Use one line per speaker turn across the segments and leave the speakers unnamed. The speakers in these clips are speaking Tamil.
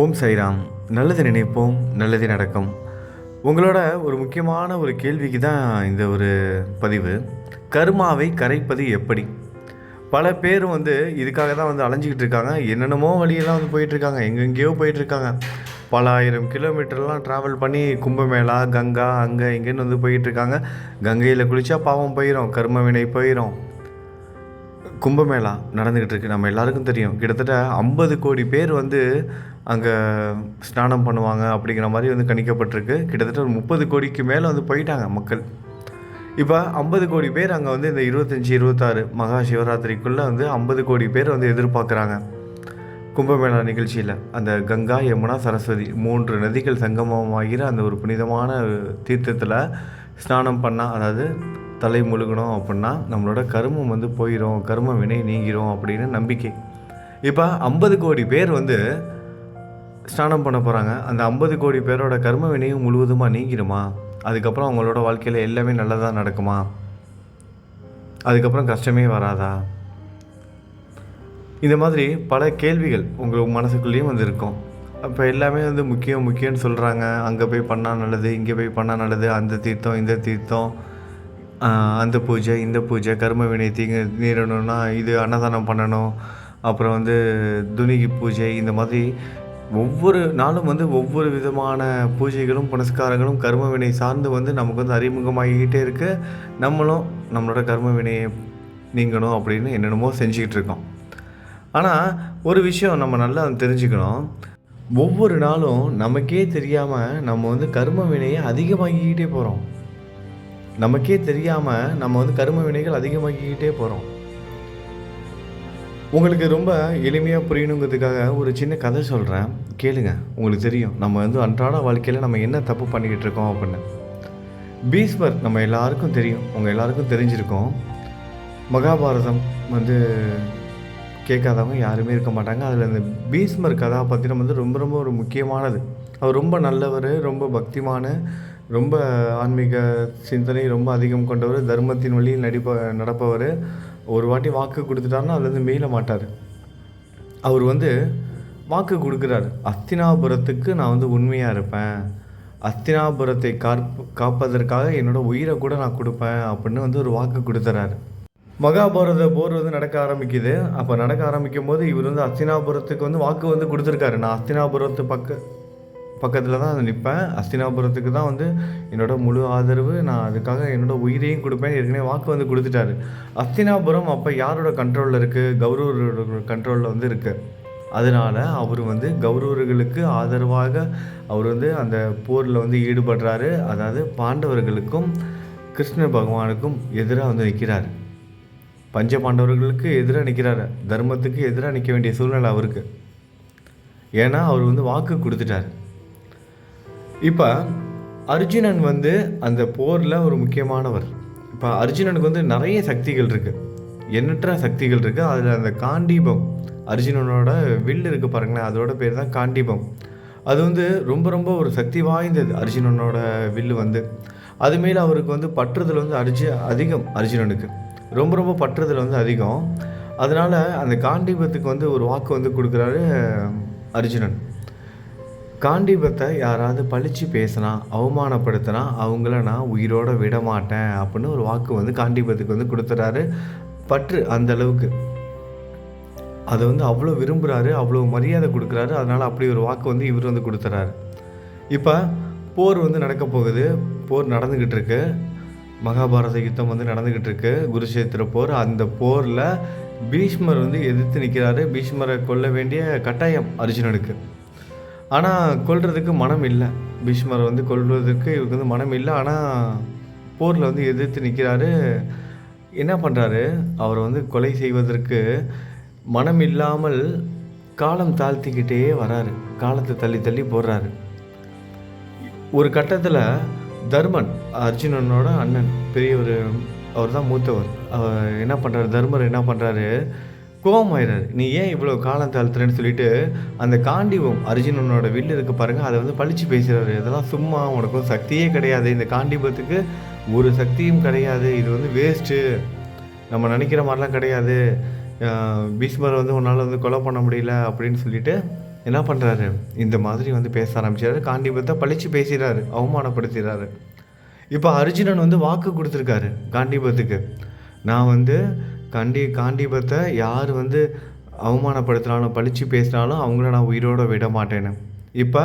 ஓம் சைராம் நல்லது நினைப்போம் நல்லது நடக்கும். உங்களோட ஒரு முக்கியமான ஒரு கேள்விக்கு தான் இந்த ஒரு பதிவு. கர்மாவை கரைப்பது எப்படி? பல பேர் வந்து இதுக்காக தான் வந்து அலைஞ்சிக்கிட்டு இருக்காங்க. என்னென்னமோ வழியெல்லாம் வந்து போயிட்டுருக்காங்க. எங்கெங்கேயோ போயிட்டுருக்காங்க. பல ஆயிரம் கிலோமீட்டர்லாம் ட்ராவல் பண்ணி கும்பமேளா கங்கா அங்கே இங்கேன்னு வந்து போயிட்டுருக்காங்க. கங்கையில் குளித்தா பாவம் போயிடும் கர்ம வினை போயிடும் கும்பமேளா நடந்துக்கிட்டு இருக்கு. நம்ம எல்லாருக்கும் தெரியும். கிட்டத்தட்ட ஐம்பது கோடி பேர் வந்து அங்கே ஸ்நானம் பண்ணுவாங்க அப்படிங்கிற மாதிரி வந்து கணிக்கப்பட்டிருக்கு. கிட்டத்தட்ட ஒரு முப்பது கோடிக்கு மேலே வந்து போயிட்டாங்க மக்கள். இப்போ ஐம்பது கோடி பேர் அங்கே வந்து இந்த இருபத்தஞ்சி இருபத்தாறு மகா சிவராத்திரிக்குள்ளே வந்து ஐம்பது கோடி பேர் வந்து எதிர்பார்க்குறாங்க. கும்பமேளா நிகழ்ச்சியில் அந்த கங்கா யமுனா சரஸ்வதி மூன்று நதிகள் சங்கமமாகிற அந்த ஒரு புனிதமான தீர்த்தத்தில் ஸ்நானம் பண்ணால் அதாவது தலை முழுகணும் அப்படின்னா நம்மளோட கருமம் வந்து போயிடும் கரும வினை நீங்கிரும் அப்படின்னு நம்பிக்கை. இப்போ ஐம்பது கோடி பேர் வந்து ஸ்நானம் பண்ண போகிறாங்க அந்த ஐம்பது கோடி பேரோட கர்ம வினையும் முழுவதுமாக நீங்கிடுமா? அதுக்கப்புறம் அவங்களோட வாழ்க்கையில் எல்லாமே நல்லதாக நடக்குமா? அதுக்கப்புறம் கஷ்டமே வராதா? இந்த மாதிரி பல கேள்விகள் உங்கள் மனசுக்குள்ளேயும் வந்து இருக்கும் அப்போ எல்லாமே வந்து முக்கியம் முக்கியம்னு சொல்கிறாங்க அங்கே போய் பண்ணால் நல்லது இங்கே போய் பண்ணால் நல்லது அந்த தீர்த்தம் இந்த தீர்த்தம் அந்த பூஜை இந்த பூஜை கர்ம வினை தீங்க நீரணும்னா இது அன்னதானம் பண்ணணும். அப்புறம் வந்து துணிகி பூஜை இந்த மாதிரி ஒவ்வொரு நாளும் வந்து ஒவ்வொரு விதமான பூஜைகளும் புனஸ்காரங்களும் கர்ம வினை சார்ந்து வந்து நமக்கு வந்து அறிமுகமாகிக்கிட்டே இருக்கு. நம்மளும் நம்மளோட கர்ம வினையை நீங்கணும் அப்படின்னு என்னென்னமோ செஞ்சுக்கிட்டு இருக்கோம். ஆனால் ஒரு விஷயம் நம்ம நல்லா தெரிஞ்சுக்கணும். ஒவ்வொரு நாளும் நமக்கே தெரியாமல் நம்ம வந்து கர்ம வினையை அதிகமாகிக்கிட்டே போகிறோம் நமக்கே தெரியாமல் நம்ம வந்து கர்ம வினைகள் அதிகமாக்கிக்கிட்டே போகிறோம் உங்களுக்கு ரொம்ப எளிமையாக புரியணுங்கிறதுக்காக ஒரு சின்ன கதை சொல்கிறேன் கேளுங்க உங்களுக்கு தெரியும். நம்ம வந்து அன்றாட வாழ்க்கையில் நம்ம என்ன தப்பு பண்ணிக்கிட்டு இருக்கோம் அப்படின்னு. பீஸ்மர் நம்ம எல்லாருக்கும் தெரியும். உங்கள் எல்லாருக்கும் தெரிஞ்சிருக்கோம். மகாபாரதம் வந்து கேட்காதவங்க யாருமே இருக்க மாட்டாங்க. அதில் இந்த பீஸ்மர் கதாபாத்திரம் வந்து ரொம்ப ரொம்ப ஒரு முக்கியமானது. அவர் ரொம்ப நல்லவர் ரொம்ப பக்திமான ரொம்ப ஆன்மீக சிந்தனை ரொம்ப அதிகம் கொண்டவர் தர்மத்தின் வழியில் நடிப்ப நடப்பவர். ஒரு வாட்டி வாக்கு கொடுத்துட்டாருன்னா அதுலேருந்து மீள மாட்டார். அவர் வந்து வாக்கு கொடுக்குறாரு. அஸ்தினாபுரத்துக்கு நான் வந்து உண்மையாக இருப்பேன். அஸ்தினாபுரத்தை காப்பு காப்பதற்காக என்னோட உயிரை கூட நான் கொடுப்பேன் அப்படின்னு வந்து ஒரு வாக்கு கொடுத்துறாரு. மகாபாரத போர் வந்து நடக்க ஆரம்பிக்குது. அப்போ நடக்க ஆரம்பிக்கும் போது இவர் வந்து அஸ்தினாபுரத்துக்கு வந்து வாக்கு வந்து கொடுத்துருக்காரு. நான் அஸ்தினாபுரத்து பக்க பக்கத்தில் தான் வந்து நிற்பேன் அஸ்தினாபுரத்துக்கு தான் வந்து என்னோட முழு ஆதரவு. நான் அதுக்காக என்னோடய உயிரையும் கொடுப்பேன். ஏற்கனவே வாக்கு வந்து கொடுத்துட்டாரு. அஸ்தினாபுரம் அப்போ யாரோட கண்ட்ரோலில் இருக்குது கௌரவரோட கண்ட்ரோலில் வந்து இருக்குது அதனால் அவர் வந்து கௌரவர்களுக்கு ஆதரவாக அவர் வந்து அந்த போரில் வந்து ஈடுபடுறாரு. அதாவது பாண்டவர்களுக்கும் கிருஷ்ண பகவானுக்கும் எதிராக வந்து நிற்கிறார் பஞ்ச பாண்டவர்களுக்கு எதிராக நிற்கிறாரு தர்மத்துக்கு எதிராக நிற்க வேண்டிய சூழ்நிலை அவருக்கு. ஏன்னா அவர் வந்து வாக்கு கொடுத்துட்டார். இப்போ அர்ஜுனன் வந்து அந்த போரில் ஒரு முக்கியமானவர். இப்போ அர்ஜுனனுக்கு வந்து நிறைய சக்திகள் இருக்குது எண்ணற்ற சக்திகள் இருக்குது அதில் அந்த காண்டீபம் அர்ஜுனனோட வில் இருக்குது பாருங்களேன் அதோட பேர் தான் காண்டீபம். அது வந்து ரொம்ப ரொம்ப ஒரு சக்தி வாய்ந்தது அர்ஜுனனோட வில்லு வந்து. அது அவருக்கு வந்து பற்றுதல் வந்து அர்ஜு அதிகம் அர்ஜுனனுக்கு. ரொம்ப ரொம்ப பற்றுதல் வந்து அதிகம். அதனால் அந்த காண்டீபத்துக்கு வந்து ஒரு வாக்கு வந்து கொடுக்குறாரு அர்ஜுனன். காண்டிபத்தை யாராவது பழிச்சு பேசினா அவமானப்படுத்தினா அவங்கள நான் உயிரோடு விட மாட்டேன் அப்படின்னு ஒரு வாக்கு வந்து காண்டிபத்துக்கு வந்து கொடுத்துறாரு. பற்று அந்த அளவுக்கு. அதை வந்து அவ்வளோ விரும்புகிறாரு அவ்வளோ மரியாதை கொடுக்குறாரு. அதனால் அப்படி ஒரு வாக்கு வந்து இவர் வந்து கொடுத்துறாரு. இப்போ போர் வந்து நடக்க போகுது. போர் நடந்துக்கிட்டு இருக்கு. மகாபாரத யுத்தம் வந்து நடந்துக்கிட்டு இருக்கு. குருஷேத்திர போர். அந்த போரில் பீஷ்மர் வந்து எதிர்த்து நிற்கிறாரு பீஷ்மரை கொல்ல வேண்டிய கட்டாயம் அர்ஜுனனுக்கு. ஆனால் கொள்றதுக்கு மனம் இல்லை. பீஷ்மர் வந்து கொல்வதற்கு இவருக்கு வந்து மனம் இல்லை. ஆனால் போரில் வந்து எதிர்த்து நிற்கிறாரு என்ன பண்ணுறாரு அவரை வந்து கொலை செய்வதற்கு மனம் இல்லாமல் காலம் தாழ்த்திக்கிட்டே வராரு. காலத்தை தள்ளி தள்ளி போடுறாரு. ஒரு கட்டத்தில் தர்மன் அர்ஜுனனோட அண்ணன் பெரியவர் அவர் தான் மூத்தவர். அவர் என்ன பண்ணுறாரு தர்மர் என்ன பண்ணுறாரு கோவமாயிறாரு. நீ ஏன் இவ்வளோ காலம் தாழ்த்துறேன்னு சொல்லிட்டு அந்த காண்டிபம் அர்ஜுனனோட வீட்டில் இருக்க பாருங்கள் அதை வந்து பழிச்சு பேசுகிறாரு இதெல்லாம் சும்மா உனக்கும் சக்தியே கிடையாது. இந்த காண்டிபத்துக்கு ஒரு சக்தியும் கிடையாது. இது வந்து வேஸ்ட்டு நம்ம நினைக்கிற மாதிரிலாம் கிடையாது. ஆஹ் பீஷ்மரை வந்து உன்னால் வந்து கொலை பண்ண முடியல அப்படின்னு சொல்லிட்டு என்ன பண்ணுறாரு இந்த மாதிரி வந்து பேச ஆரம்பிச்சார். காண்டிபத்தை பழிச்சு பேசுகிறாரு அவமானப்படுத்துகிறாரு இப்போ அர்ஜுனன் வந்து வாக்கு கொடுத்துருக்காரு காண்டிபத்துக்கு. நான் வந்து கண்டி காண்டிபத்தை யார் வந்து அவமானப்படுத்துனாலும் பழித்து பேசினாலும் அவங்கள நான் உயிரோடு விட மாட்டேன்னு. இப்போ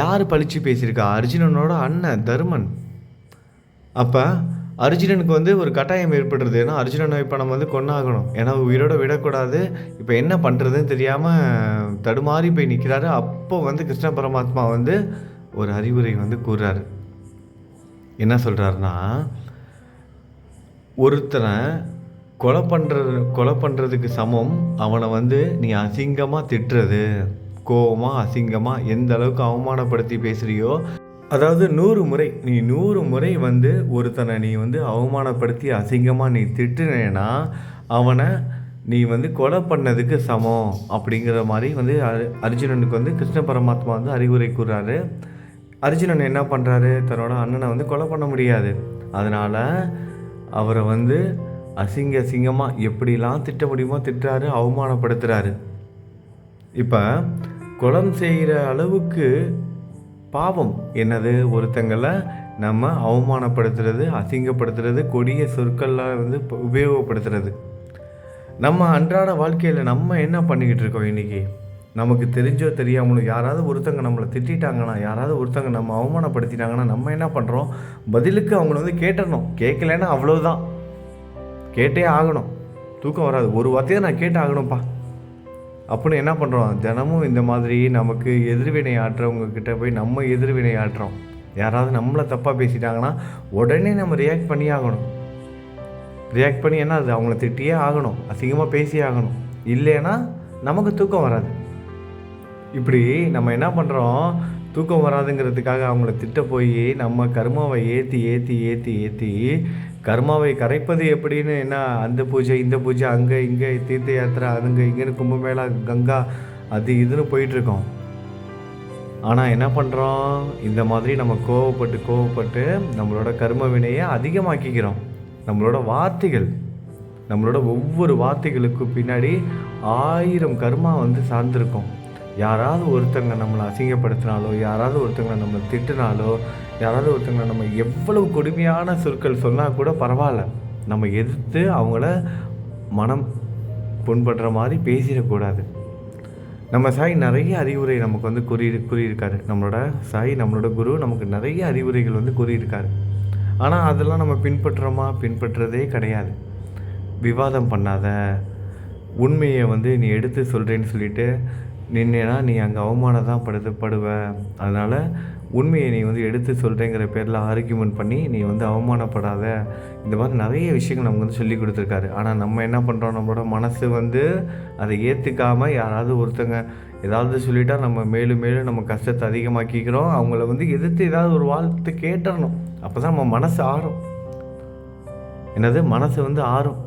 யார் பழித்து பேசியிருக்கா? அர்ஜுனனோட அண்ணன் தருமன். அப்போ அர்ஜுனனுக்கு வந்து ஒரு கட்டாயம் ஏற்படுறது ஏன்னா அர்ஜுனனை இப்போ நம்ம வந்து கொண்டாகணும் ஏன்னா உயிரோட விடக்கூடாது. இப்போ என்ன பண்ணுறதுன்னு தெரியாமல் தடுமாறி போய் நிற்கிறாரு அப்போ வந்து கிருஷ்ண பரமாத்மா வந்து ஒரு அறிவுரை வந்து கூறுறாரு. என்ன சொல்கிறாருன்னா ஒருத்தனை கொலை பண்ணுறது கொலை பண்ணுறதுக்கு சமம். அவனை வந்து நீ அசிங்கமாக திட்டுறது கோவமாக அசிங்கமாக எந்த அளவுக்கு அவமானப்படுத்தி பேசுகிறியோ அதாவது நூறு முறை நீ நூறு முறை வந்து ஒருத்தனை நீ வந்து அவமானப்படுத்தி அசிங்கமாக நீ திட்டுனேன்னா அவனை நீ வந்து கொலை பண்ணதுக்கு சமம் அப்படிங்கிற மாதிரி வந்து அர்ஜுனனுக்கு வந்து கிருஷ்ண பரமாத்மா வந்து அறிவுரை கூறுறாரு. அர்ஜுனன் என்ன பண்ணுறாரு தன்னோட அண்ணனை வந்து கொலை பண்ண முடியாது. அதனால் அவரை வந்து அசிங்க அசிங்கமாக எப்படிலாம் திட்ட முடியுமோ திட்டுறாரு அவமானப்படுத்துகிறாரு இப்போ குளம் செய்கிற அளவுக்கு பாவம். என்னது? ஒருத்தங்களை நம்ம அவமானப்படுத்துறது அசிங்கப்படுத்துறது கொடிய சொற்கள்லாம் வந்து உபயோகப்படுத்துறது. நம்ம அன்றாட வாழ்க்கையில் நம்ம என்ன பண்ணிக்கிட்டு இருக்கோம் இன்றைக்கி நமக்கு தெரிஞ்சோ தெரியாமலோ யாராவது ஒருத்தங்க நம்மளை திட்டிட்டாங்கன்னா யாராவது ஒருத்தங்க நம்ம அவமானப்படுத்திட்டாங்கன்னா நம்ம என்ன பண்ணுறோம் பதிலுக்கு அவங்கள வந்து கேட்டுடணும் கேட்கலன்னா அவ்வளோதான் கேட்டே ஆகணும். தூக்கம் வராது. ஒரு வார்த்தையை நான் கேட்டு ஆகணும்ப்பா. அப்படின்னு என்ன பண்ணுறோம் தினமும் இந்த மாதிரி நமக்கு எதிர்வினை ஆட்டுறவங்க கிட்ட போய் நம்ம எதிர்வினை ஆட்டுறோம் யாராவது நம்மளை தப்பாக பேசிட்டாங்கன்னா உடனே நம்ம ரியாக்ட் பண்ணி ஆகணும். ரியாக்ட் பண்ணி என்ன அது அவங்கள திட்டியே ஆகணும். அசிங்கமாக பேசியே ஆகணும். இல்லைன்னா நமக்கு தூக்கம் வராது. இப்படி நம்ம என்ன பண்ணுறோம் தூக்கம் வராதுங்கிறதுக்காக அவங்கள திட்ட போய் நம்ம கர்மாவை ஏற்றி ஏற்றி ஏற்றி ஏற்றி கர்மாவை கரைப்பது எப்படின்னு என்ன அந்த பூஜை இந்த பூஜை அங்கே இங்கே தீர்த்த யாத்திரை அதுங்க இங்கேன்னு கும்பமேளா கங்கா அது இதுன்னு போயிட்டுருக்கோம். ஆனால் என்ன பண்ணுறோம் இந்த மாதிரி நம்ம கோவப்பட்டு கோவப்பட்டு நம்மளோட கர்ம வினையை அதிகமாக்கிக்கிறோம். நம்மளோட வார்த்தைகள் நம்மளோட ஒவ்வொரு வார்த்தைகளுக்கு பின்னாடி ஆயிரம் கர்மா வந்து சார்ந்திருக்கும். யாராவது ஒருத்தங்க நம்மளை அசிங்கப்படுத்தினாலோ யாராவது ஒருத்தங்களை நம்ம திட்டினாலோ யாராவது ஒருத்தங்களை நம்ம எவ்வளவு கொடுமையான சொற்கள் சொன்னால் கூட பரவாயில்ல. நம்ம எதிர்த்து அவங்கள மனம் புண்படுற மாதிரி பேசிடக்கூடாது. நம்ம சாய் நிறைய அறிவுரை நமக்கு வந்து கூறி கூறியிருக்காரு. நம்மளோட சாய் நம்மளோட குரு நமக்கு நிறைய அறிவுரைகள் வந்து கூறியிருக்காரு. ஆனால் அதெல்லாம் நம்ம பின்பற்றுறோமா? பின்பற்றுறதே கிடையாது. விவாதம் பண்ணாத உண்மையை வந்து நீ எடுத்து சொல்கிறேன்னு சொல்லிட்டு நின்றேன்னா நீ அங்கே அவமானம் தான் படுத்து படுவ. அதனால் உண்மையை நீ வந்து எடுத்து சொல்கிறேங்கிற பேரில் ஆர்கியூமெண்ட் பண்ணி நீ வந்து அவமானப்படாத. இந்த மாதிரி நிறைய விஷயங்கள் நமக்கு வந்து சொல்லி கொடுத்துருக்காரு. ஆனால் நம்ம என்ன பண்ணுறோம் நம்மளோட மனசு வந்து அதை ஏற்றுக்காமல் யாராவது ஒருத்தங்க ஏதாவது சொல்லிட்டா நம்ம மேலும் மேலும் நம்ம கஷ்டத்தை அதிகமாக்கிக்கிறோம். அவங்கள வந்து எதிர்த்து ஏதாவது ஒரு வாழ்த்து கேட்டுறணும் அப்போ தான் நம்ம மனசு ஆறும். என்னது? மனசு வந்து ஆறும்.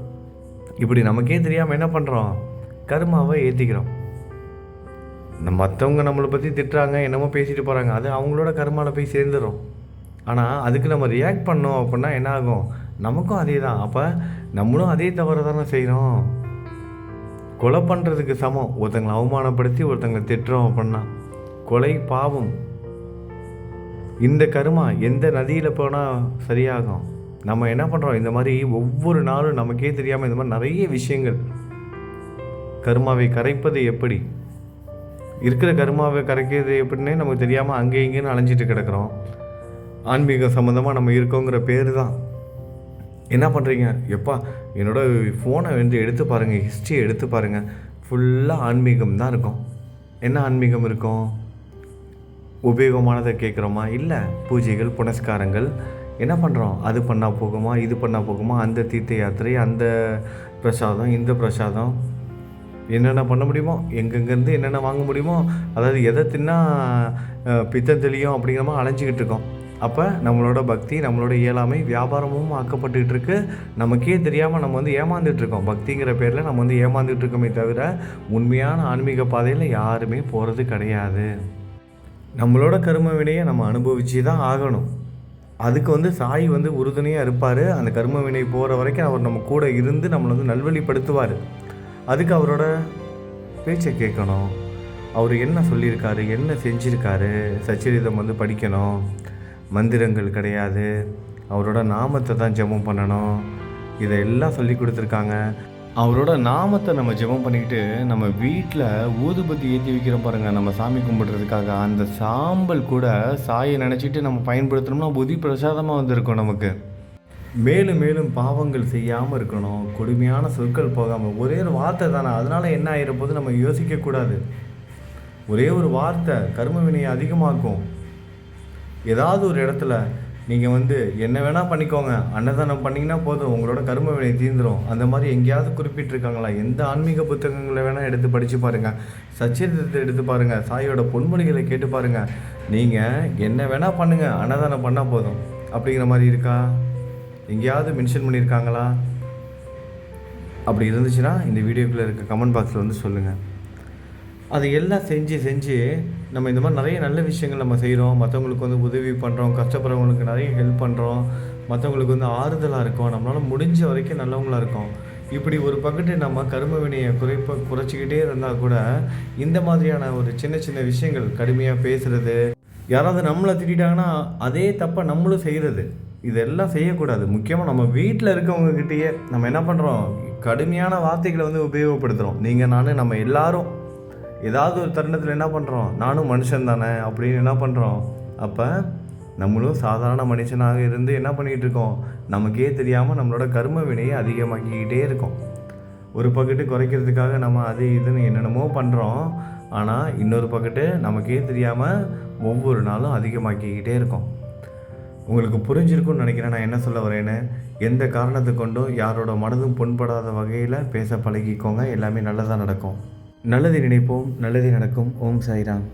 இப்படி நமக்கே தெரியாமல் என்ன பண்ணுறோம் கருமாவை ஏற்றிக்கிறோம் மற்றவங்க நம்மளை பற்றி திட்டுறாங்க என்னமோ பேசிட்டு போகிறாங்க அது அவங்களோட கருமாவில் போய் சேர்ந்துடும் ஆனால் அதுக்கு நம்ம ரியாக்ட் பண்ணோம் அப்படின்னா என்ன ஆகும்? நமக்கும் அதே தான் அப்போ நம்மளும் அதே தவறு தானே செய்கிறோம் கொலை பண்ணுறதுக்கு சமம். ஒருத்தங்களை அவமானப்படுத்தி ஒருத்தங்களை திட்டுறோம் அப்படின்னா. கொலை பாவம். இந்த கருமா எந்த நதியில் போனால் சரியாகும்? நம்ம என்ன பண்ணுறோம் இந்த மாதிரி ஒவ்வொரு நாளும் நமக்கே தெரியாமல் இந்த மாதிரி நிறைய விஷயங்கள். கருமாவை கரைப்பது எப்படி? இருக்கிற கருமாவை கரைக்கிறது எப்படின்னே நமக்கு தெரியாமல் அங்கே இங்கேன்னு அலைஞ்சிட்டு கிடக்குறோம். ஆன்மீகம் சம்மந்தமாக நம்ம இருக்கோங்கிற பேர் தான் என்ன பண்ணுறீங்க எப்பா என்னோட ஃபோனை வந்து எடுத்து பாருங்கள் ஹிஸ்ட்ரி எடுத்து பாருங்கள் ஃபுல்லாக ஆன்மீகம் தான் இருக்கும். என்ன ஆன்மீகம் இருக்கும்? உபயோகமானதை கேட்குறோமா? இல்லை பூஜைகள் புனஸ்காரங்கள். என்ன பண்ணுறோம் அது பண்ணால் போகுமா? இது பண்ணால் போகுமா? அந்த தீர்த்த யாத்திரை அந்த பிரசாதம் இந்த பிரசாதம். என்னென்ன பண்ண முடியுமோ எங்கெங்கேருந்து என்னென்ன வாங்க முடியுமோ அதாவது எதை தின்னா பித்தம் தெளியும் அப்படிங்கிற மாதிரி அலைஞ்சிக்கிட்டு இருக்கோம். அப்போ நம்மளோட பக்தி நம்மளோட இயலாமை வியாபாரமும் ஆக்கப்பட்டுக்கிட்டு இருக்கு. நமக்கே தெரியாமல் நம்ம வந்து ஏமாந்துட்டுருக்கோம் பக்திங்கிற பேரில் நம்ம வந்து ஏமாந்துட்டு இருக்கோமே தவிர உண்மையான ஆன்மீக பாதையில் யாருமே போகிறது கிடையாது. நம்மளோட கரும வினையை நம்ம அனுபவிச்சு தான் ஆகணும். அதுக்கு வந்து சாய் வந்து உறுதுணையாக இருப்பார். அந்த கர்ம வினை போகிற வரைக்கும் அவர் நம்ம கூட இருந்து நம்மளை வந்து நல்வழிப்படுத்துவார். அதுக்கு அவரோட பேச்சை கேட்கணும். அவர் என்ன சொல்லியிருக்காரு என்ன செஞ்சுருக்காரு சச்சரிதம் வந்து படிக்கணும். மந்திரங்கள் கிடையாது. அவரோட நாமத்தை தான் ஜெபம் பண்ணணும். இதெல்லாம் சொல்லி கொடுத்துருக்காங்க. அவரோட நாமத்தை நம்ம ஜெபம் பண்ணிக்கிட்டு நம்ம வீட்டில் ஊதுபத்தி ஏற்றி வைக்கிறோம் பாருங்கள் நம்ம சாமி கும்பிட்றதுக்காக அந்த சாம்பல் கூட சாயை நினச்சிட்டு நம்ம பயன்படுத்தினோம்னா புதி பிரசாதமாக வந்திருக்கும் நமக்கு. மேலும் மேலும் பாவங்கள் செய்யாமல் இருக்கணும் கொடுமையான சொற்கள் போகாமல் ஒரே ஒரு வார்த்தை தானே அதனால் என்ன ஆகிற போது நம்ம யோசிக்கக்கூடாது ஒரே ஒரு வார்த்தை கர்ம வினையை அதிகமாக்கும். ஏதாவது ஒரு இடத்துல நீங்கள் வந்து என்ன வேணால் பண்ணிக்கோங்க அன்னதானம் பண்ணிங்கன்னா போதும் உங்களோட கர்ம வினை தீர்ந்துடும் அந்த மாதிரி எங்கேயாவது குறிப்பிட்டிருக்காங்களா? எந்த ஆன்மீக புத்தகங்களை வேணால் எடுத்து படித்து பாருங்கள் சச்சரித்திரத்தை எடுத்து பாருங்கள் சாயோட பொன்மொழிகளை கேட்டு பாருங்கள் நீங்கள் என்ன வேணால் பண்ணுங்கள் அன்னதானம் பண்ணால் போதும். அப்படிங்கிற மாதிரி இருக்கா? எங்கேயாவது மென்ஷன் பண்ணியிருக்காங்களா? அப்படி இருந்துச்சுன்னா இந்த வீடியோக்குள்ளே இருக்க கமெண்ட் பாக்ஸில் வந்து சொல்லுங்கள் அது எல்லாம் செஞ்சு செஞ்சு நம்ம இந்த மாதிரி நிறைய நல்ல விஷயங்கள் நம்ம செய்கிறோம் மற்றவங்களுக்கு வந்து உதவி பண்ணுறோம் கஷ்டப்படுறவங்களுக்கு நிறைய ஹெல்ப் பண்ணுறோம் மற்றவங்களுக்கு வந்து ஆறுதலாக இருக்கும். நம்மளால் முடிஞ்ச வரைக்கும் நல்லவங்களா இருக்கும். இப்படி ஒரு பக்கத்து நம்ம கரும வினையை குறைப்ப குறைச்சிக்கிட்டே இருந்தால் கூட இந்த மாதிரியான ஒரு சின்ன சின்ன விஷயங்கள் கடுமையாக பேசுகிறது யாராவது நம்மளை திட்டாங்கன்னா அதே தப்பை நம்மளும் செய்கிறது இதெல்லாம் செய்யக்கூடாது. முக்கியமாக நம்ம வீட்டில் இருக்கவங்கக்கிட்டேயே நம்ம என்ன பண்ணுறோம் கடுமையான வார்த்தைகளை வந்து உபயோகப்படுத்துகிறோம் நீங்கள் நான் நம்ம எல்லாரும் ஏதாவது ஒரு தருணத்தில் என்ன பண்ணுறோம் நானும் மனுஷன் தானே அப்படின்னு என்ன பண்ணுறோம் அப்போ நம்மளும் சாதாரண மனுஷனாக இருந்து என்ன பண்ணிகிட்டு இருக்கோம்? நமக்கே தெரியாமல் நம்மளோட கர்ம வினையை அதிகமாக்கிக்கிட்டே இருக்கோம். ஒரு பக்கெட்டு குறைக்கிறதுக்காக நம்ம அது இதுன்னு என்னென்னமோ பண்ணுறோம் ஆனால் இன்னொரு பக்கெட்டு நமக்கே தெரியாமல் ஒவ்வொரு நாளும் அதிகமாக்கிக்கிட்டே இருக்கோம். உங்களுக்கு புரிஞ்சிருக்கும்னு நினைக்கிறேன். நான் என்ன சொல்ல வரேன்னு எந்த காரணத்தை கொண்டும் யாரோட மனதும் புண்படாத வகையில் பேச பழகிக்கோங்க. எல்லாமே நல்லதாக நடக்கும். நல்லதை நினைப்போம் நல்லதே நடக்கும். ஓம் சாய்ராம்.